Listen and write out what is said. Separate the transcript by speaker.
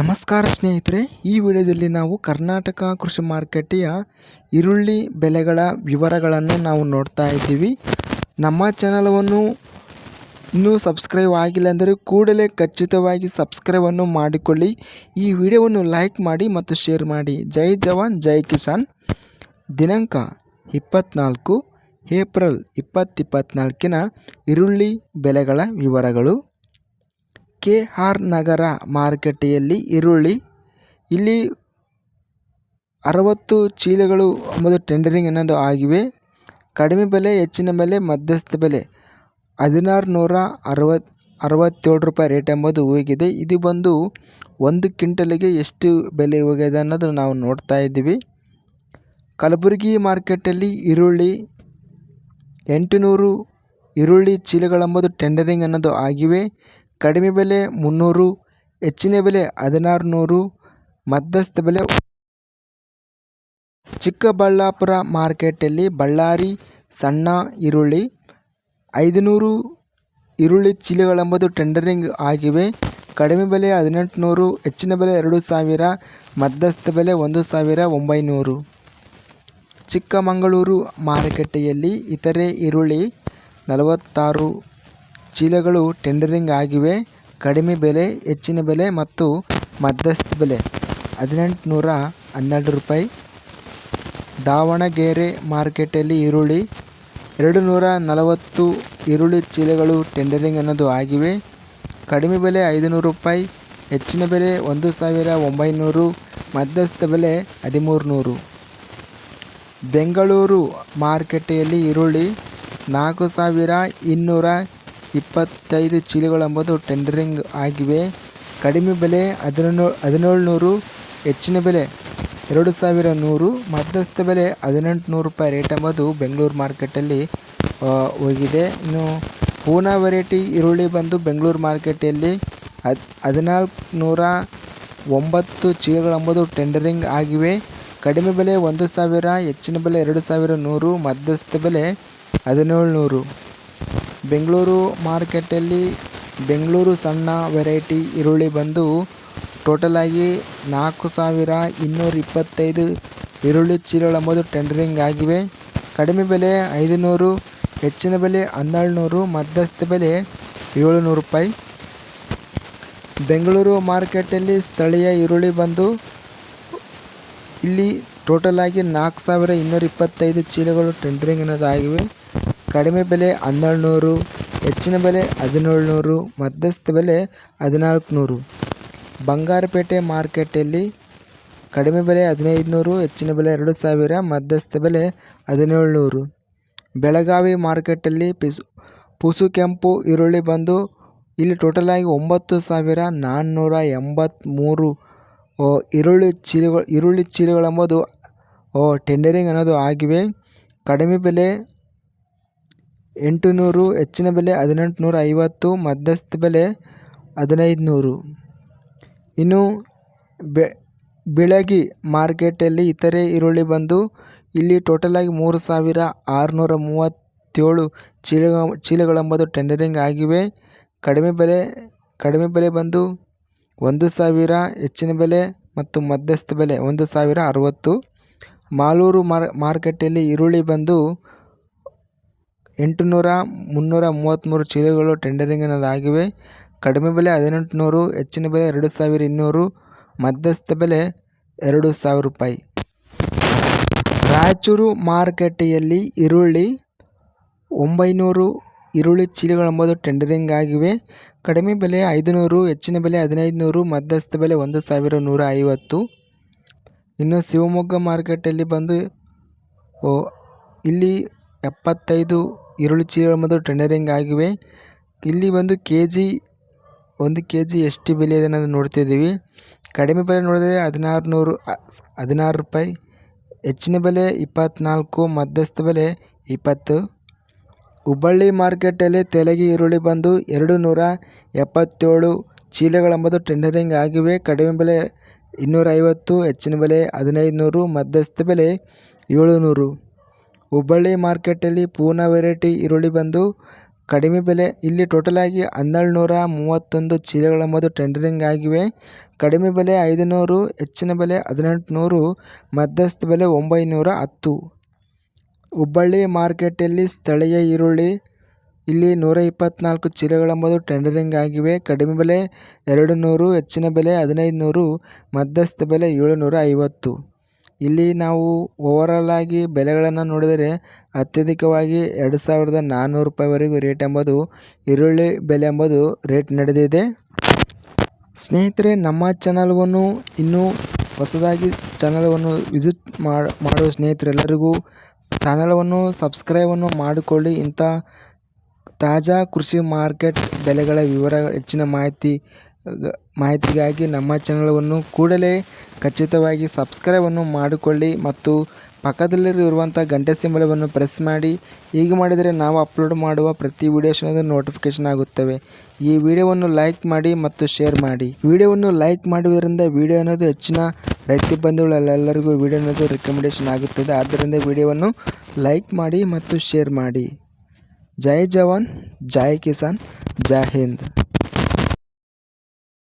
Speaker 1: ನಮಸ್ಕಾರ ಸ್ನೇಹಿತರೆ, ಈ ವಿಡಿಯೋದಲ್ಲಿ ನಾವು ಕರ್ನಾಟಕ ಕೃಷಿ ಮಾರುಕಟ್ಟೆಯ ಈರುಳ್ಳಿ ಬೆಲೆಗಳ ವಿವರಗಳನ್ನು ನಾವು ನೋಡ್ತಾ ಇದ್ದೀವಿ. ನಮ್ಮ ಚಾನಲವನ್ನು ಇನ್ನೂ ಸಬ್ಸ್ಕ್ರೈಬ್ ಆಗಿಲ್ಲ ಅಂದರೆ ಕೂಡಲೇ ಖಚಿತವಾಗಿ ಸಬ್ಸ್ಕ್ರೈಬನ್ನು ಮಾಡಿಕೊಳ್ಳಿ. ಈ ವಿಡಿಯೋವನ್ನು ಲೈಕ್ ಮಾಡಿ ಮತ್ತು ಶೇರ್ ಮಾಡಿ. ಜೈ ಜವಾನ್, ಜೈ ಕಿಸಾನ್. ದಿನಾಂಕ ಇಪ್ಪತ್ತ್ನಾಲ್ಕು ಏಪ್ರಿಲ್ ಇಪ್ಪತ್ತಿಪ್ಪತ್ನಾಲ್ಕಿನ ಈರುಳ್ಳಿ ಬೆಲೆಗಳ ವಿವರಗಳು. ಕೆ ಆರ್ ನಗರ ಮಾರುಕಟ್ಟೆಯಲ್ಲಿ ಈರುಳ್ಳಿ. ಇಲ್ಲಿ ಅರವತ್ತು ಚೀಲಗಳು ಎಂಬುದು ಟೆಂಡರಿಂಗ್ ಅನ್ನೋದು ಆಗಿವೆ. ಕಡಿಮೆ ಬೆಲೆ, ಹೆಚ್ಚಿನ ಬೆಲೆ, ಮಧ್ಯಸ್ಥ ಬೆಲೆ. ಹದಿನಾರು ನೂರ ಅರವತ್ತು ಅರವತ್ತೇಳು ರೂಪಾಯಿ ರೇಟ್ ಎಂಬುದು ಹೋಗಿದೆ ಇದು ಬಂದು ಒಂದು ಕ್ವಿಂಟಲಿಗೆ ಎಷ್ಟು ಬೆಲೆ ಹೋಗಿದೆ ಅನ್ನೋದು ನಾವು ನೋಡ್ತಾ ಇದ್ದೀವಿ. ಕಲಬುರಗಿ ಮಾರ್ಕೆಟಲ್ಲಿ ಈರುಳ್ಳಿ ಎಂಟುನೂರು ಈರುಳ್ಳಿ ಚೀಲಗಳೆಂಬುದು ಟೆಂಡರಿಂಗ್ ಅನ್ನೋದು ಆಗಿವೆ. ಕಡಿಮೆ ಬೆಲೆ ಮುನ್ನೂರು, ಹೆಚ್ಚಿನ ಬೆಲೆ ಹದಿನಾರು ನೂರು ಮಧ್ಯಸ್ಥ ಬೆಲೆ ಚಿಕ್ಕಬಳ್ಳಾಪುರ ಮಾರ್ಕೆಟಲ್ಲಿ ಬಳ್ಳಾರಿ, ಸಣ್ಣ ಈರುಳ್ಳಿ, ಐದುನೂರು ಈರುಳ್ಳಿ ಚೀಲಗಳೆಂಬುದು ಟೆಂಡರಿಂಗ್ ಆಗಿವೆ. ಕಡಿಮೆ ಬೆಲೆ ಹದಿನೆಂಟುನೂರು, ಹೆಚ್ಚಿನ ಬೆಲೆ ಎರಡು ಸಾವಿರ, ಮಧ್ಯಸ್ಥ ಬೆಲೆ ಒಂದು ಸಾವಿರ ಒಂಬೈನೂರು. ಚಿಕ್ಕಮಗಳೂರು ಮಾರುಕಟ್ಟೆಯಲ್ಲಿ ಇತರೆ ಈರುಳ್ಳಿ ನಲವತ್ತಾರು ಚೀಲಗಳು ಟೆಂಡರಿಂಗ್ ಆಗಿವೆ. ಕಡಿಮೆ ಬೆಲೆ, ಹೆಚ್ಚಿನ ಬೆಲೆ ಮತ್ತು ಮಧ್ಯಸ್ಥ ಬೆಲೆ. ಹದಿನೆಂಟುನೂರ ಹನ್ನೆರಡು ರೂಪಾಯಿ. ದಾವಣಗೆರೆ ಮಾರ್ಕೆಟಲ್ಲಿ ಈರುಳ್ಳಿ. ಎರಡು ನೂರ ನಲವತ್ತು ಈರುಳ್ಳಿ ಚೀಲಗಳು ಟೆಂಡರಿಂಗ್ ಅನ್ನೋದು ಆಗಿವೆ. ಕಡಿಮೆ ಬೆಲೆ ಐದುನೂರು ರೂಪಾಯಿ, ಹೆಚ್ಚಿನ ಬೆಲೆ ಒಂದು ಸಾವಿರ ಒಂಬೈನೂರು, ಮಧ್ಯಸ್ಥ ಬೆಲೆ ಹದಿಮೂರು ನೂರು ಬೆಂಗಳೂರು ಮಾರುಕಟ್ಟೆಯಲ್ಲಿ ಈರುಳ್ಳಿ ನಾಲ್ಕು ಸಾವಿರ ಇನ್ನೂರ ಇಪ್ಪತ್ತೈದು ಚೀಲಗಳೆಂಬುದು ಟೆಂಡರಿಂಗ್ ಆಗಿವೆ. ಕಡಿಮೆ ಬೆಲೆ ಹದಿನೇಳು ನೂರು ಹೆಚ್ಚಿನ ಬೆಲೆ ಎರಡು ಸಾವಿರ ನೂರು ಮಧ್ಯಸ್ಥ ಬೆಲೆ ಹದಿನೆಂಟು ನೂರು ರೂಪಾಯಿ ರೇಟ್ ಎಂಬುದು ಬೆಂಗಳೂರು ಮಾರ್ಕೆಟಲ್ಲಿ ಹೋಗಿದೆ. ಇನ್ನು ಪೂನಾ ವೆರೈಟಿ ಈರುಳ್ಳಿ ಬಂದು ಬೆಂಗಳೂರು ಮಾರ್ಕೆಟಲ್ಲಿ ಹದ್ ಹದಿನಾಲ್ಕು ನೂರ ಒಂಬತ್ತು ಚೀಲಗಳೆಂಬುದು ಟೆಂಡರಿಂಗ್ ಆಗಿವೆ. ಕಡಿಮೆ ಬೆಲೆ ಒಂದು ಸಾವಿರ, ಹೆಚ್ಚಿನ ಬೆಲೆ ಎರಡು ಸಾವಿರ ನೂರು ಮಧ್ಯಸ್ಥ ಬೆಲೆ ಹದಿನೇಳು ನೂರು ಬೆಂಗಳೂರು ಮಾರ್ಕೆಟಲ್ಲಿ ಬೆಂಗಳೂರು ಸಣ್ಣ ವೆರೈಟಿ ಈರುಳ್ಳಿ ಬಂದು ಟೋಟಲಾಗಿ ನಾಲ್ಕು ಸಾವಿರ ಇನ್ನೂರ ಇಪ್ಪತ್ತೈದು ಈರುಳ್ಳಿ ಚೀಲಗಳೆಂಬುದು ಟೆಂಡರಿಂಗ್ ಆಗಿವೆ. ಕಡಿಮೆ ಬೆಲೆ ಐದು ನೂರು ಹೆಚ್ಚಿನ ಬೆಲೆ ಹನ್ನೆರಡು ನೂರು ಮಧ್ಯಸ್ಥ ಬೆಲೆ ಏಳುನೂರು ರೂಪಾಯಿ. ಬೆಂಗಳೂರು ಮಾರ್ಕೆಟಲ್ಲಿ ಸ್ಥಳೀಯ ಈರುಳ್ಳಿ ಬಂದು ಇಲ್ಲಿ ಟೋಟಲಾಗಿ ನಾಲ್ಕು ಸಾವಿರ ಇನ್ನೂರ ಇಪ್ಪತ್ತೈದು ಚೀಲಗಳು ಟೆಂಡರಿಂಗ್ ಅನ್ನೋದು ಆಗಿವೆ ಕಡಿಮೆ ಬೆಲೆ ಹನ್ನೆರಡು ನೂರು ಹೆಚ್ಚಿನ ಬೆಲೆ ಹದಿನೇಳು ನೂರು ಮಧ್ಯಸ್ಥ ಬೆಲೆ ಹದಿನಾಲ್ಕುನೂರು. ಬಂಗಾರಪೇಟೆ ಮಾರ್ಕೆಟಲ್ಲಿ ಕಡಿಮೆ ಬೆಲೆ ಹದಿನೈದು ನೂರು ಹೆಚ್ಚಿನ ಬೆಲೆ ಎರಡು ಸಾವಿರ ಮಧ್ಯಸ್ಥ ಬೆಲೆ ಹದಿನೇಳು ನೂರು ಬೆಳಗಾವಿ ಮಾರ್ಕೆಟಲ್ಲಿ ಪಿಸು ಪುಸು ಕೆಂಪು ಈರುಳ್ಳಿ ಬಂದು ಇಲ್ಲಿ ಟೋಟಲಾಗಿ ಒಂಬತ್ತು ಸಾವಿರ ನಾನ್ನೂರ ಎಂಬತ್ತ್ಮೂರು. ಈರುಳ್ಳಿ ಚೀಲಗಳು, ಈರುಳ್ಳಿ ಚೀಲಗಳೆಂಬುದು ಟೆಂಡರಿಂಗ್ ಅನ್ನೋದು ಆಗಿವೆ. ಕಡಿಮೆ ಬೆಲೆ ಎಂಟು ನೂರು ಹೆಚ್ಚಿನ ಬೆಲೆ ಹದಿನೆಂಟು ನೂರ ಐವತ್ತು ಮಧ್ಯಸ್ಥ ಬೆಲೆ ಹದಿನೈದು ನೂರು ಇನ್ನು ಬೆ, ಬಿಳಗಿ ಮಾರ್ಕೆಟಲ್ಲಿ ಇತರೆ ಈರುಳ್ಳಿ ಬಂದು ಇಲ್ಲಿ ಟೋಟಲಾಗಿ ಮೂರು ಸಾವಿರ ಆರುನೂರ ಮೂವತ್ತೇಳು ಚೀಲ ಚೀಲಗಳೆಂಬುದು ಟೆಂಡರಿಂಗ್ ಆಗಿವೆ. ಕಡಿಮೆ ಬೆಲೆ ಕಡಿಮೆ ಬೆಲೆ ಬಂದು ಒಂದು ಸಾವಿರ, ಹೆಚ್ಚಿನ ಬೆಲೆ ಮತ್ತು ಮಧ್ಯಸ್ಥ ಬೆಲೆ ಒಂದು ಸಾವಿರ ಅರುವತ್ತು. ಮಾಲೂರು ಮಾರ್, ಮಾರ್ಕೆಟಲ್ಲಿ ಈರುಳ್ಳಿ ಬಂದು ಎಂಟುನೂರ ಮುನ್ನೂರ ಮೂವತ್ತ್ಮೂರು ಚೀಲಗಳು ಟೆಂಡರಿಂಗ್ ಅನ್ನೋದಾಗಿವೆ ಕಡಿಮೆ ಬೆಲೆ ಹದಿನೆಂಟು ನೂರು ಹೆಚ್ಚಿನ ಬೆಲೆ ಎರಡು ಸಾವಿರ ಇನ್ನೂರು, ಮಧ್ಯಸ್ಥ ಬೆಲೆ ಎರಡು ಸಾವಿರ ರೂಪಾಯಿ. ರಾಯಚೂರು ಮಾರುಕಟ್ಟೆಯಲ್ಲಿ ಈರುಳ್ಳಿ ಒಂಬೈನೂರು ಈರುಳ್ಳಿ ಚೀಲಗಳೆಂಬುದು ಟೆಂಡರಿಂಗ್ ಆಗಿವೆ ಕಡಿಮೆ ಬೆಲೆ ಐದುನೂರು, ಹೆಚ್ಚಿನ ಬೆಲೆ ಹದಿನೈದು ನೂರು ಮಧ್ಯಸ್ಥ ಬೆಲೆ ಒಂದು ಸಾವಿರ ನೂರ ಐವತ್ತು. ಇನ್ನು ಶಿವಮೊಗ್ಗ ಮಾರುಕಟ್ಟೆಯಲ್ಲಿ ಬಂದು ಇಲ್ಲಿ ಎಪ್ಪತ್ತೈದು ಈರುಳ್ಳಿ ಚೀಲಗಳೆಂಬುದು ಟೆಂಡರಿಂಗ್ ಆಗಿವೆ. ಇಲ್ಲಿ ಒಂದು ಕೆ ಜಿ ಒಂದು ಕೆ ಜಿ ಎಷ್ಟು ಬೆಲೆ ಇದೆ ಅನ್ನೋದು ನೋಡ್ತಿದ್ದೀವಿ. ಕಡಿಮೆ ಬೆಲೆ ನೋಡಿದ್ರೆ ಹದಿನಾರು ನೂರು ಹದಿನಾರು ರೂಪಾಯಿ. ಹೆಚ್ಚಿನ ಬೆಲೆ ಇಪ್ಪತ್ತ್ನಾಲ್ಕು ಮಧ್ಯಸ್ಥ ಬೆಲೆ ಇಪ್ಪತ್ತು. ಹುಬ್ಬಳ್ಳಿ ಮಾರ್ಕೆಟಲ್ಲಿ ತೆಲಗಿ ಈರುಳ್ಳಿ ಬಂದು ಎರಡು ನೂರ ಎಪ್ಪತ್ತೇಳು. ಚೀಲಗಳೆಂಬುದು ಟೆಂಡರಿಂಗ್ ಆಗಿವೆ. ಕಡಿಮೆ ಬೆಲೆ ಇನ್ನೂರೈವತ್ತು, ಹೆಚ್ಚಿನ ಬೆಲೆ ಹದಿನೈದು ನೂರು ಮಧ್ಯಸ್ಥ ಬೆಲೆ ಏಳು ನೂರು ಹುಬ್ಬಳ್ಳಿ ಮಾರ್ಕೆಟಲ್ಲಿ ಪೂರ್ಣ ವೆರೈಟಿ ಈರುಳ್ಳಿ ಬಂದು ಕಡಿಮೆ ಬೆಲೆ, ಇಲ್ಲಿ ಟೋಟಲಾಗಿ ಹನ್ನೆರಡು ನೂರ ಮೂವತ್ತೊಂದು ಚೀಲಗಳೆಂಬುದು ಟೆಂಡರಿಂಗ್ ಆಗಿವೆ. ಕಡಿಮೆ ಬೆಲೆ ಐದು ನೂರು ಹೆಚ್ಚಿನ ಬೆಲೆ ಹದಿನೆಂಟು ನೂರು ಮಧ್ಯಸ್ಥ ಬೆಲೆ ಒಂಬೈನೂರ ಹತ್ತು. ಹುಬ್ಬಳ್ಳಿ ಮಾರ್ಕೆಟಲ್ಲಿ ಸ್ಥಳೀಯ ಈರುಳ್ಳಿ, ಇಲ್ಲಿ ನೂರ ಇಪ್ಪತ್ತ್ನಾಲ್ಕು ಚೀಲಗಳೆಂಬುದು ಟೆಂಡರಿಂಗ್ ಆಗಿವೆ. ಕಡಿಮೆ ಬೆಲೆ ಎರಡು ನೂರು ಹೆಚ್ಚಿನ ಬೆಲೆ ಹದಿನೈದು ನೂರು ಮಧ್ಯಸ್ಥ ಬೆಲೆ ಏಳುನೂರ ಐವತ್ತು ಇಲ್ಲಿ ನಾವು ಓವರಾಲ್ ಆಗಿ ಬೆಲೆಗಳನ್ನು ನೋಡಿದರೆ ಅತ್ಯಧಿಕವಾಗಿ ಎರಡು ಸಾವಿರದ ನಾನ್ನೂರು ರೂಪಾಯಿವರೆಗೂ ರೇಟ್ ಎಂಬುದು ಈರುಳ್ಳಿ ಬೆಲೆ ಎಂಬುದು ರೇಟ್ ನಡೆದಿದೆ. ಸ್ನೇಹಿತರೆ, ನಮ್ಮ ಚಾನಲ್ವನ್ನು ಇನ್ನೂ ಹೊಸದಾಗಿ ಚಾನಲವನ್ನು ವಿಸಿಟ್ ಮಾಡುವ ಸ್ನೇಹಿತರೆಲ್ಲರಿಗೂ ಚಾನಲವನ್ನು ಸಬ್ಸ್ಕ್ರೈಬನ್ನು ಮಾಡಿಕೊಳ್ಳಿ. ಇಂಥ ತಾಜಾ ಕೃಷಿ ಮಾರ್ಕೆಟ್ ಬೆಲೆಗಳ ವಿವರ, ಹೆಚ್ಚಿನ ಮಾಹಿತಿ ಮಾಹಿತಿಗಾಗಿ ನಮ್ಮ ಚಾನಲನ್ನು ಕೂಡಲೇ ಖಚಿತವಾಗಿ ಸಬ್ಸ್ಕ್ರೈಬನ್ನು ಮಾಡಿಕೊಳ್ಳಿ ಮತ್ತು ಪಕ್ಕದಲ್ಲಿರುವಂಥ ಗಂಟೆ ಸಿಂಬಲವನ್ನು ಪ್ರೆಸ್ ಮಾಡಿ. ಹೀಗೆ ಮಾಡಿದರೆ ನಾವು ಅಪ್ಲೋಡ್ ಮಾಡುವ ಪ್ರತಿ ವಿಡಿಯೋಸ್ ನೋಟಿಫಿಕೇಷನ್ ಆಗುತ್ತವೆ. ಈ ವಿಡಿಯೋವನ್ನು ಲೈಕ್ ಮಾಡಿ ಮತ್ತು ಶೇರ್ ಮಾಡಿ. ವಿಡಿಯೋವನ್ನು ಲೈಕ್ ಮಾಡುವುದರಿಂದ ವಿಡಿಯೋ ಅನ್ನೋದು ಹೆಚ್ಚಿನ ರೈತ ಬಂಧುಗಳೆಲ್ಲರಿಗೂ ವಿಡಿಯೋ ಅನ್ನೋದು ರೆಕಮೆಂಡೇಷನ್ ಆಗುತ್ತದೆ. ಆದ್ದರಿಂದ ವಿಡಿಯೋವನ್ನು ಲೈಕ್ ಮಾಡಿ ಮತ್ತು ಶೇರ್ ಮಾಡಿ. ಜೈ ಜವಾನ್, ಜೈ ಕಿಸಾನ್, ಜೈ ಹಿಂದ್.